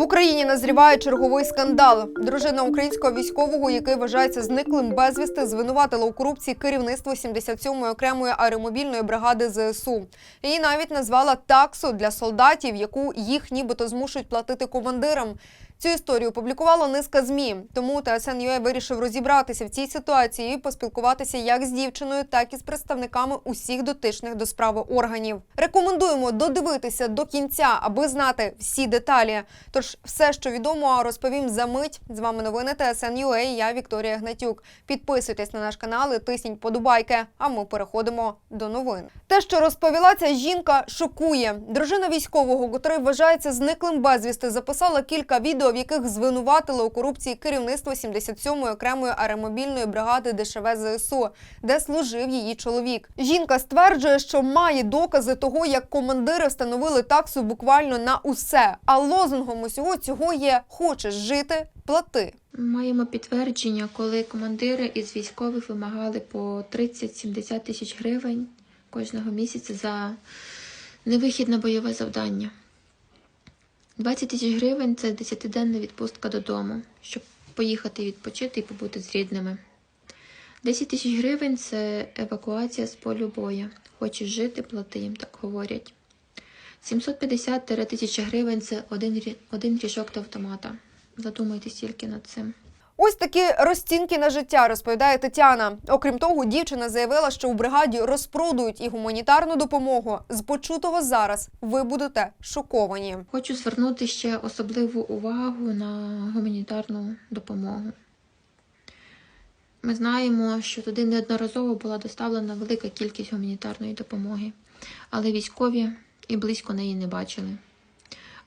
В Україні назріває черговий скандал. Дружина українського військового, який вважається зниклим безвісти, звинуватила у корупції керівництво 77-ї окремої аеромобільної бригади ЗСУ. Її навіть назвала таксу для солдатів, яку їх нібито змушують платити командирам. Цю історію опублікувала низка змі. Тому ТСН.UA вирішив розібратися в цій ситуації і поспілкуватися як з дівчиною, так і з представниками усіх дотичних до справи органів. Рекомендуємо додивитися до кінця, аби знати всі деталі. Тож все, що відомо, розповім за мить. З вами новини ТСН.UA, Я Вікторія Гнатюк. Підписуйтесь на наш канал і тисніть подобайки. А ми переходимо до новин. Те, що розповіла ця жінка, шокує. Дружина військового, котрий вважається зниклим безвісти, записала кілька відео, в яких звинуватила у корупції керівництво 77-ї окремої аеромобільної бригади ДШВ ЗСУ, де служив її чоловік. Жінка стверджує, що має докази того, як командири встановили таксу буквально на усе. А лозунгом усього цього є хочеш жити, плати. Маємо підтвердження, коли командири із військових вимагали по 30-70 тисяч гривень кожного місяця за невихід на бойове завдання. 20 тисяч гривень це 10-денна відпустка додому, щоб поїхати відпочити і побути з рідними. 10 тисяч гривень це евакуація з полю боя. Хочеш жити, плати їм, так говорять. 750-1000 гривень це один, один ріжок до автомата. Задумайтесь тільки над цим. Ось такі розцінки на життя, розповідає Тетяна. Окрім того, дівчина заявила, що у бригаді розпродують і гуманітарну допомогу. З почутого зараз ви будете шоковані. Хочу звернути ще особливу увагу на гуманітарну допомогу. Ми знаємо, що туди неодноразово була доставлена велика кількість гуманітарної допомоги, але військові і близько неї не бачили.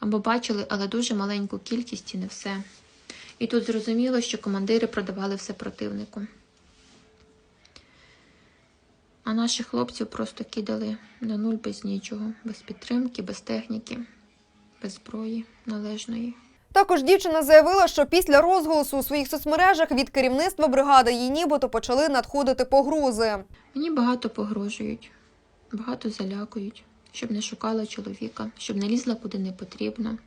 Або бачили, але дуже маленьку кількість і не все. І тут зрозуміло, що командири продавали все противнику. А наших хлопців просто кидали на нуль без нічого, без підтримки, без техніки, без зброї належної. Також дівчина заявила, що після розголосу у своїх соцмережах від керівництва бригади їй нібито почали надходити погрози. Мені багато погрожують, багато залякують, щоб не шукала чоловіка, щоб не лізла куди не потрібно.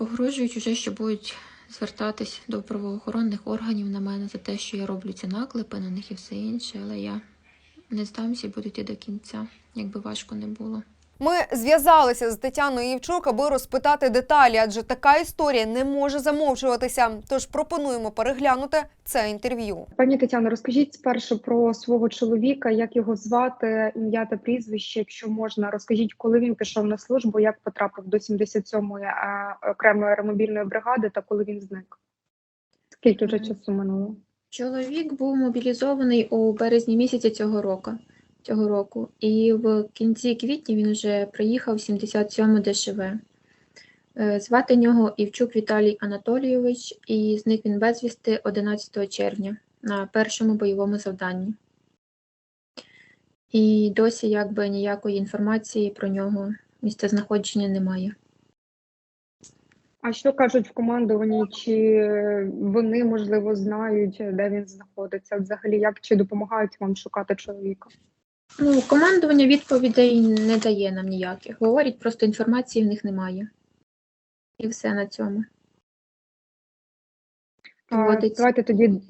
Погрожують уже, що будуть звертатись до правоохоронних органів на мене за те, що я роблю ці наклепи на них і все інше, але я не здамся і буду йти до кінця, якби важко не було. Ми зв'язалися з Тетяною Євчук, аби розпитати деталі, адже така історія не може замовчуватися. Тож пропонуємо переглянути це інтерв'ю. Пані Тетяно, розкажіть спершу про свого чоловіка, як його звати, ім'я та прізвище, якщо можна. Розкажіть, коли він пішов на службу, як потрапив до 77-ї е, окремої аеромобільної бригади та коли він зник? Скільки вже часу минуло? Чоловік був мобілізований у березні місяці цього року. Цього року, і в кінці квітня він вже приїхав в 77 ДШВ. Е, Звати нього Івчук Віталій Анатолійович, і зник він безвісти 11 червня на першому бойовому завданні. І досі якби ніякої інформації про нього місцезнаходження немає. А що кажуть в командуванні? Чи вони можливо знають, де він знаходиться? Взагалі, як чи допомагають вам шукати чоловіка? Ну, командування відповідей не дає нам ніяких. Говорять, просто інформації в них немає. І все на цьому. А, Доводиться. давайте тоді.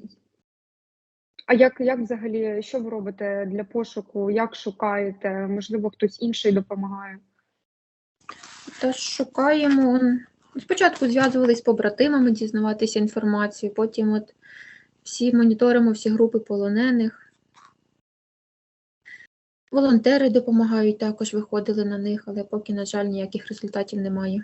А як, як взагалі, що ви робите для пошуку? Як шукаєте? Можливо, хтось інший допомагає? Тож шукаємо. Спочатку зв'язувались з побратимами, дізнаватися інформацію, потім от всі моніторимо всі групи полонених. Волонтери допомагають, також виходили на них, але поки, на жаль, ніяких результатів немає.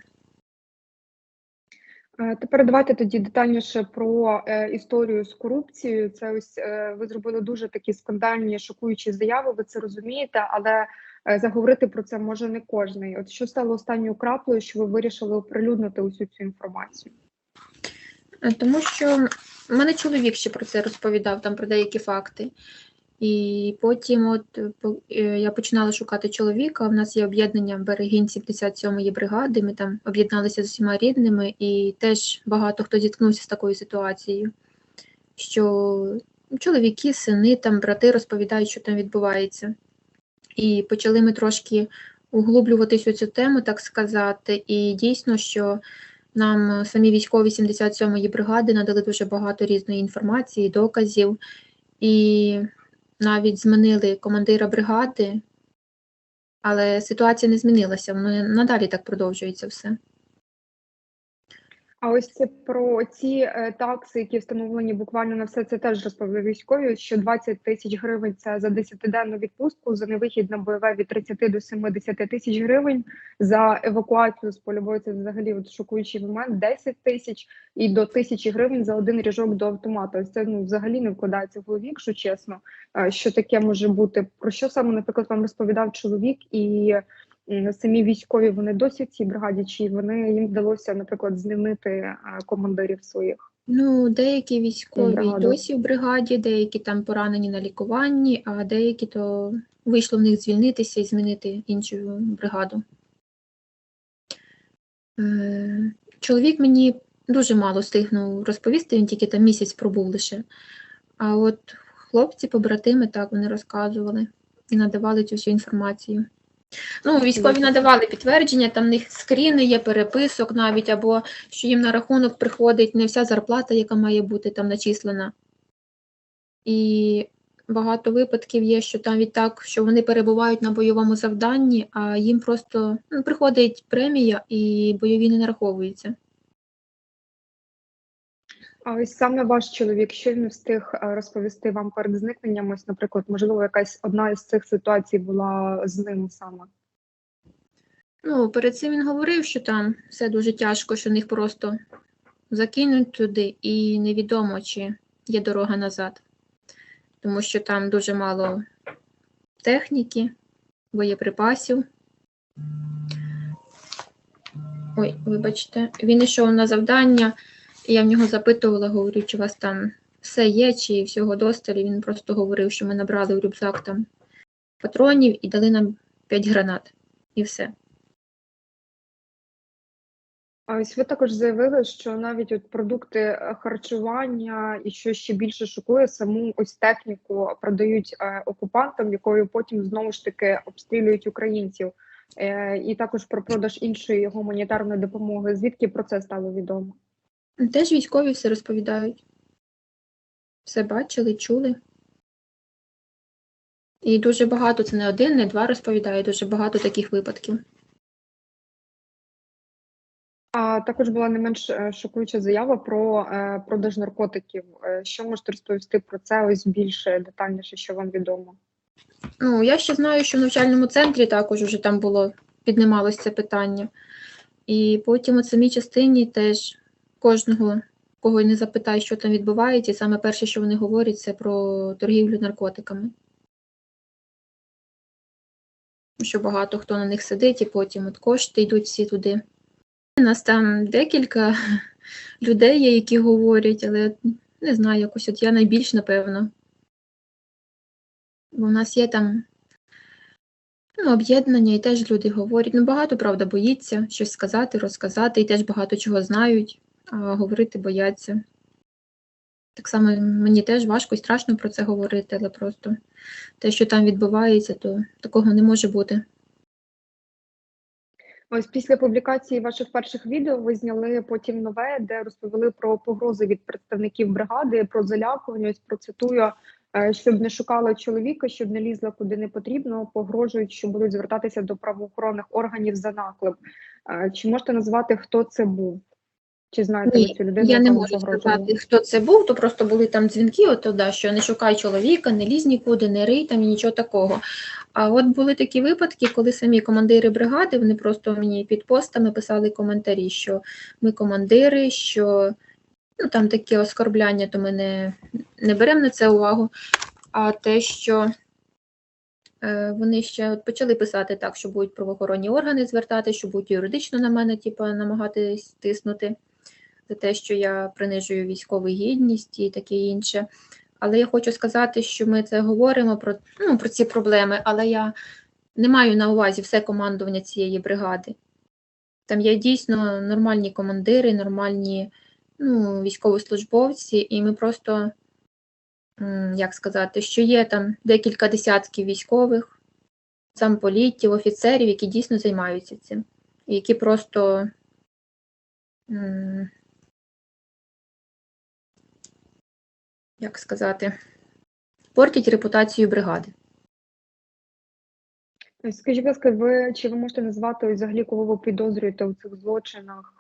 Тепер давайте тоді детальніше про е, історію з корупцією. Це ось е, ви зробили дуже такі скандальні, шокуючі заяви. Ви це розумієте, але е, заговорити про це може не кожний. От що стало останньою краплею, що ви вирішили оприлюднити усю цю інформацію? Тому що мене чоловік ще про це розповідав, там про деякі факти. І потім от е, е, я починала шукати чоловіка. У нас є об'єднання Берегінь 77-ї бригади. Ми там об'єдналися з усіма рідними, і теж багато хто зіткнувся з такою ситуацією, що чоловіки, сини, там брати розповідають, що там відбувається. І почали ми трошки углублюватись у цю тему, так сказати. І дійсно, що нам самі військові 77-ї бригади надали дуже багато різної інформації, доказів, і навіть змінили командира бригади, але ситуація не змінилася, воно надалі так продовжується все. А ось це про ці е, такси, які встановлені буквально на все це теж розповіли військові, що 20 тисяч гривень це за 10-денну відпустку, за невихід на бойове від 30 до 70 тисяч гривень, за евакуацію з польової це взагалі от шокуючий момент 10 тисяч і до тисячі гривень за один ріжок до автомата. Ось це ну взагалі не вкладається в голові, якщо чесно. е, Що таке може бути? Про що саме, наприклад, вам розповідав чоловік і самі військові вони досі в цій бригаді, чи вони їм вдалося, наприклад, звільнити е, командирів своїх? Ну, деякі військові Бригаду. досі в бригаді, деякі там поранені на лікуванні, а деякі то вийшло в них звільнитися і змінити іншу бригаду. Е, Чоловік мені дуже мало встигнув розповісти, він тільки там місяць пробув лише. А от хлопці, побратими, так, вони розказували і надавали цю всю інформацію. Ну, військові надавали підтвердження, там в них скріни є, переписок навіть, або що їм на рахунок приходить не вся зарплата, яка має бути там начислена. І багато випадків є, що там відтак, що вони перебувають на бойовому завданні, а їм просто ну, приходить премія і бойові не нараховуються. А ось саме ваш чоловік, що він встиг е, розповісти вам перед зникненням? Ось, наприклад, можливо, якась одна із цих ситуацій була з ним саме. Ну, перед цим він говорив, що там все дуже тяжко, що них просто закинуть туди, і невідомо, чи є дорога назад. Тому що там дуже мало техніки, боєприпасів. Ой, вибачте, він йшов на завдання, і я в нього запитувала, говорю, чи у вас там все є, чи всього досталь. І Він просто говорив, що ми набрали в рюкзак там патронів і дали нам 5 гранат. І все. А ось ви також заявили, що навіть от продукти е, харчування і що ще більше шокує, саму ось техніку продають е, окупантам, якою потім знову ж таки обстрілюють українців. Е, і також про продаж іншої гуманітарної допомоги. Звідки про це стало відомо? Теж військові все розповідають. Все бачили, чули. І дуже багато, це не один, не два розповідає, дуже багато таких випадків. А також була не менш е, шокуюча заява про е, продаж наркотиків. Е, Що можете розповісти про це? Ось більше детальніше, що вам відомо? Ну, я ще знаю, що в навчальному центрі також уже там було, піднімалося це питання. І потім у самій частині теж кожного, кого не запитай, що там відбувається, і саме перше, що вони говорять, це про торгівлю наркотиками. Що багато хто на них сидить, і потім от кошти йдуть всі туди. У нас там декілька людей є, які говорять, але не знаю, якось от я найбільш, напевно. Бо в нас є там ну, об'єднання, і теж люди говорять. Ну, багато, правда, боїться щось сказати, розказати, і теж багато чого знають, говорити бояться. Так само мені теж важко і страшно про це говорити, але просто те, що там відбувається, то такого не може бути. Ось після публікації ваших перших відео ви зняли потім нове, де розповіли про погрози від представників бригади, про залякування. Процитую, е, щоб не шукала чоловіка, щоб не лізла куди не потрібно, погрожують, що будуть звертатися до правоохоронних органів за наклеп. Е, Чи можете назвати, хто це був? Чи знаєте ви Ні, цю людину? я не можу сказати, хто це був, то просто були там дзвінки, от туди, що не шукай чоловіка, не лізь нікуди, не рий там і нічого такого. А от були такі випадки, коли самі командири бригади, вони просто мені під постами писали коментарі, що ми командири, що ну, там такі оскорбляння, то ми не, не беремо на це увагу. А те, що е, вони ще от почали писати так, що будуть правоохоронні органи звертати, що будуть юридично на мене, типу, намагатись тиснути за те, що я принижую військову гідність і таке інше. Але я хочу сказати, що ми це говоримо про, ну, про ці проблеми, але я не маю на увазі все командування цієї бригади. Там є дійсно нормальні командири, нормальні ну, військовослужбовці, і ми просто, як сказати, що є там декілька десятків військових, замполітів, офіцерів, які дійсно займаються цим, які просто як сказати, портять репутацію бригади. Скажіть, будь ласка, ви чи ви можете назвати взагалі, кого ви підозрюєте у цих злочинах?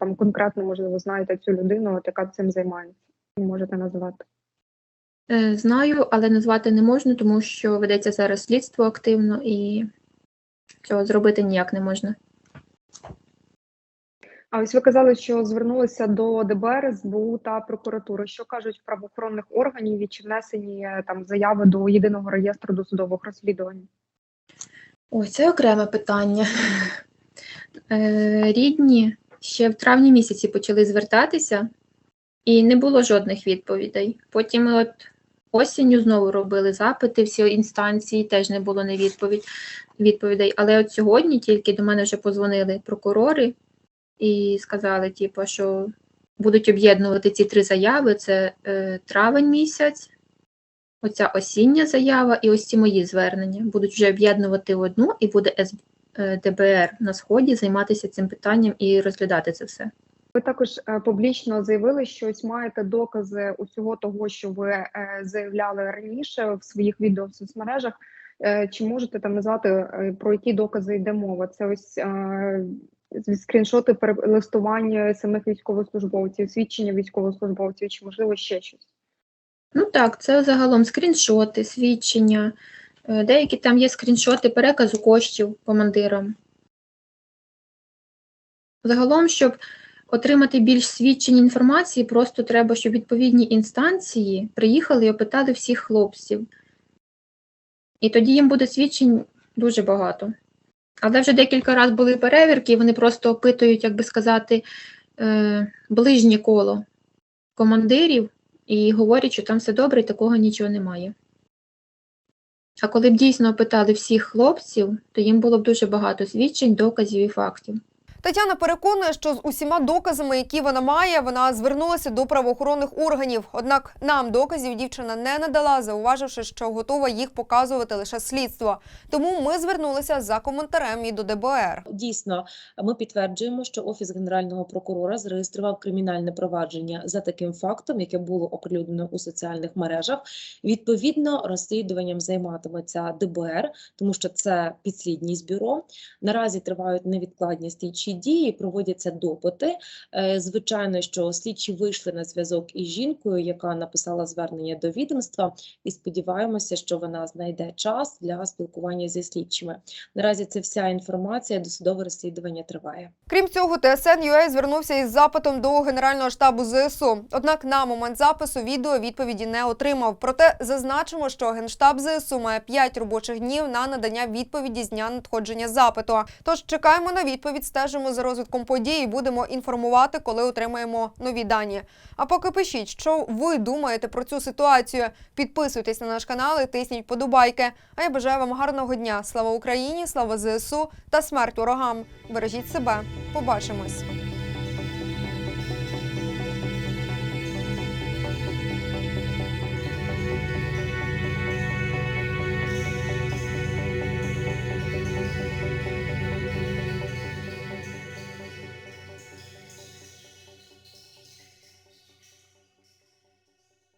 Там конкретно, можливо, знаєте цю людину, от яка цим займається? Можете назвати? Е, Знаю, але назвати не можна, тому що ведеться зараз слідство активно і цього зробити ніяк не можна. А ось ви казали, що звернулися до ДБР, СБУ та прокуратури. Що кажуть правоохоронних органів і чи внесені е, там заяви до єдиного реєстру досудових розслідувань? Ой, це окреме питання. Е, Рідні ще в травні місяці почали звертатися, і не було жодних відповідей. Потім ми от осінню знову робили запити, всі інстанції теж не було не відповідь, відповідей. Але от сьогодні тільки до мене вже позвонили прокурори і сказали, типу, що будуть об'єднувати ці три заяви: це е, травень місяць, оця осіння заява і ось ці мої звернення будуть вже об'єднувати одну, і буде е, ДБР на сході займатися цим питанням і розглядати це все. Ви також е, публічно заявили, що ось маєте докази усього того, що ви е, заявляли раніше в своїх відео в соцмережах. Чи можете там назвати про які докази йде мова? Це ось скріншоти перелистування самих військовослужбовців, свідчення військовослужбовців, чи можливо ще щось? Ну так, це загалом скріншоти, свідчення. е, Деякі там є скріншоти переказу коштів командирам. Загалом, щоб отримати більш свідчень інформації, просто треба, щоб відповідні інстанції приїхали і опитали всіх хлопців. І тоді їм буде свідчень дуже багато. Але вже декілька разів були перевірки, і вони просто опитують, як би сказати, е, ближнє коло командирів і говорять, що там все добре, і такого нічого немає. А коли б дійсно опитали всіх хлопців, то їм було б дуже багато свідчень, доказів і фактів. Тетяна переконує, що з усіма доказами, які вона має, вона звернулася до правоохоронних органів. Однак нам доказів дівчина не надала, зауваживши, що готова їх показувати лише слідство. Тому ми звернулися за коментарем і до ДБР. Дійсно, ми підтверджуємо, що Офіс Генерального прокурора зареєстрував кримінальне провадження за таким фактом, яке було оприлюднено у соціальних мережах. Відповідно, розслідуванням займатиметься ДБР, тому що це підслідність бюро. Наразі тривають невідкладні слідчі дії, проводяться допити. Е, Звичайно, що слідчі вийшли на зв'язок із жінкою, яка написала звернення до відомства, і сподіваємося, що вона знайде час для спілкування зі слідчими. Наразі це вся інформація, досудове розслідування триває. Крім цього, ТСН.UA звернувся із запитом до Генерального штабу ЗСУ. Однак на момент запису відео відповіді не отримав. Проте зазначимо, що Генштаб ЗСУ має 5 робочих днів на надання відповіді з дня надходження запиту. Тож чекаємо на відповідь, стежимо за розвитком подій і будемо інформувати, коли отримаємо нові дані. А поки пишіть, що ви думаєте про цю ситуацію. Підписуйтесь на наш канал і тисніть подобайки. А я бажаю вам гарного дня. Слава Україні, слава ЗСУ та смерть ворогам. Бережіть себе. Побачимось.